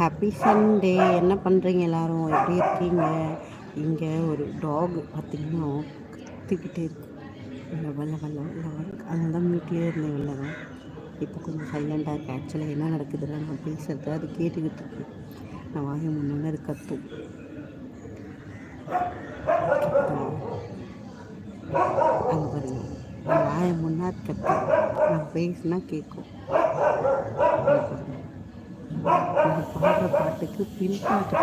Happy Sunday என்ன பண்ணுறீங்க எல்லாரும்? எப்படி இருக்கீங்க? இங்கே ஒரு டாக் பார்த்திங்கன்னா கத்திக்கிட்டே இருக்கு. வெள்ள வெள்ள வெள்ள அதனால தான் வீட்லேயே இருந்தேன் வெளில தான் இப்போ கொஞ்சம் சைலண்டாக இருக்குது ஆக்சுவலாக என்ன நடக்குதுன்னு நான் பேசுகிறது அது கேட்டுக்கிட்டு இருக்கு. நான் வாய முன்னாடி அது கத்தும். அங்கே பாருங்க. நான் வாய முன்னாடி கத்தும். நான் பேசுனா கேட்கும் நான் பாடுற பாட்டுக்கு பின் பாட்டு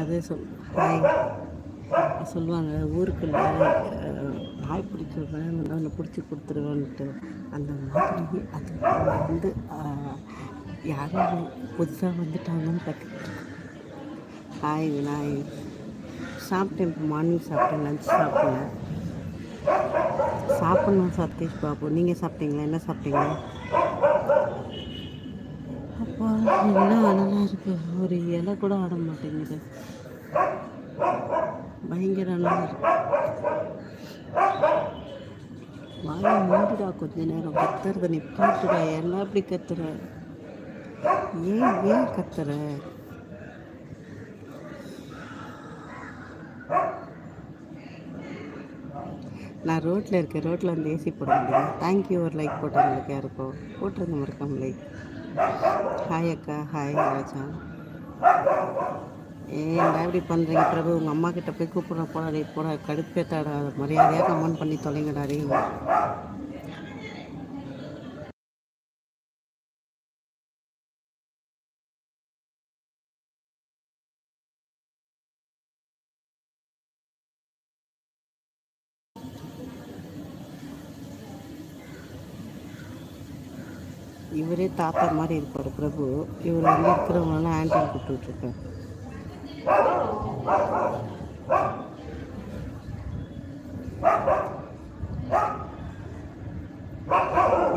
அதே சொல் ஹாய் சொல்லுவாங்க ஊருக்குள்ள நாய் பிடிக்கிறவன் வந்து அவனை பிடிச்சி கொடுத்துருவேன்ட்டு. அந்த மாதிரி அது வந்து யாரும் புதுசாக வந்துட்டாங்கன்னு கற்றுக்கிட்டு ஹாய் விநாய் சாப்பிட்டேன் மார்னிங் சாப்பிட்டேன் லஞ்ச் சாப்பிட்டேன் சாப்பிட்ணும் சதீஷ் பாபு. நீங்கள் சாப்பிட்டீங்களா? என்ன சாப்பிட்டீங்க? அப்பா என்ன அனலாக இருக்குது ஒரு இலை கூட ஆட மாட்டேங்குது. பயங்கர அனலாக வாயை மூடிடா கொஞ்ச நேரம். கத்துறத நிப்பாட்டுடா என்ன அப்படி கத்துற? ஏன் ஏன் கத்துற? நான் ரோட்டில் இருக்கேன். ரோட்டில் வந்து ஏசி போட முடியும் தேங்க்யூ ஒரு லைக் போட்டவங்களுக்கு யாருக்கும்? போட்டிருங்க மறக்காம லைக் ஹாய் அக்கா. ஹாய் ராஜா. ஏன்டா இப்படி பண்ணுறீங்க பிரபு உங்கள் அம்மா கிட்ட போய் கூப்பிட போடா போடா. கடுப்பேத்தாடா மரியாதையாக கமெண்ட் பண்ணி தொலைங்கடாடி இவரே தாத்தா மாதிரி இருப்பார் பிரபு. இவர் வந்து இருக்கிறவங்களாம் ஆண்டில் கூப்பிட்டுருக்கேன்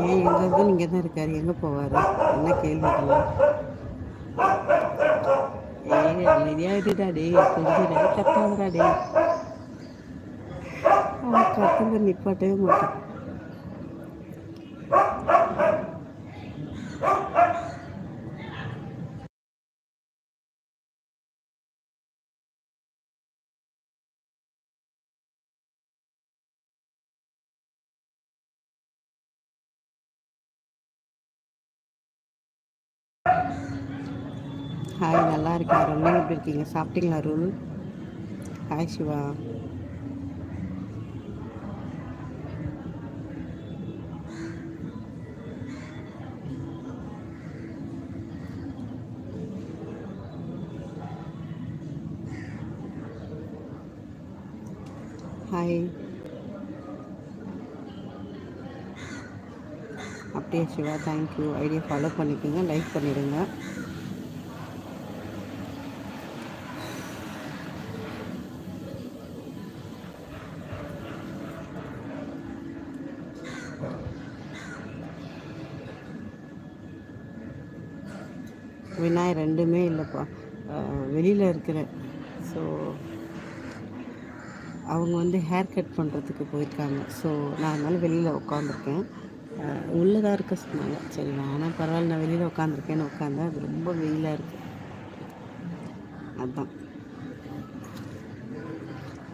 ஏன் எங்கே இருந்தும் நீங்கள் தான் இருக்கார். எங்கே போவார்? என்ன கேள்வி ஏய் அமைதியாயிட்டுடா டே கொஞ்சம் நேரம் கத்தாதடா டே அவன் கத்துங்க நிப்பாட்டவே மாட்டான். ஹாய் நல்லா இருக்கேன் அருள் நீங்கள் எப்படி இருக்கீங்க? சாப்பிட்டீங்களா அருள் ஹாய் சிவா. ஹாய் அப்படியே Siva? Thank you idea follow பண்ணிக்கோங்க. லைக் பண்ணிடுங்க. விநாயகர் ரெண்டுமே இல்லைப்பா. வெளியில் இருக்கிறேன் ஸோ அவங்க வந்து ஹேர் கட் பண்ணுறதுக்கு போயிருக்காங்க. ஸோ நான் அதனால் வெளியில் உட்காந்துருக்கேன் உள்ளே தான் இருக்க சொன்னாங்க. சரி ஆனால் பரவாயில்ல நான் வெளியில் உட்காந்துருக்கேன்னு உட்காந்தேன் அது ரொம்ப வெயிலாக இருக்குது அதுதான்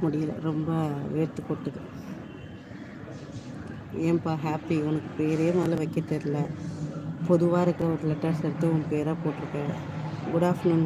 முடியல. ரொம்ப வேர்த்து கொட்டுது. ஏன்பா ஹாப்பி உனக்கு பேரே முதல்ல வைக்க தெரில பொதுவாக இருக்கிற ஒரு லெட்டர்ஸ் எடுத்து உன் பேராக போட்டிருக்கேன் குட் ஆஃப்டர்நூன்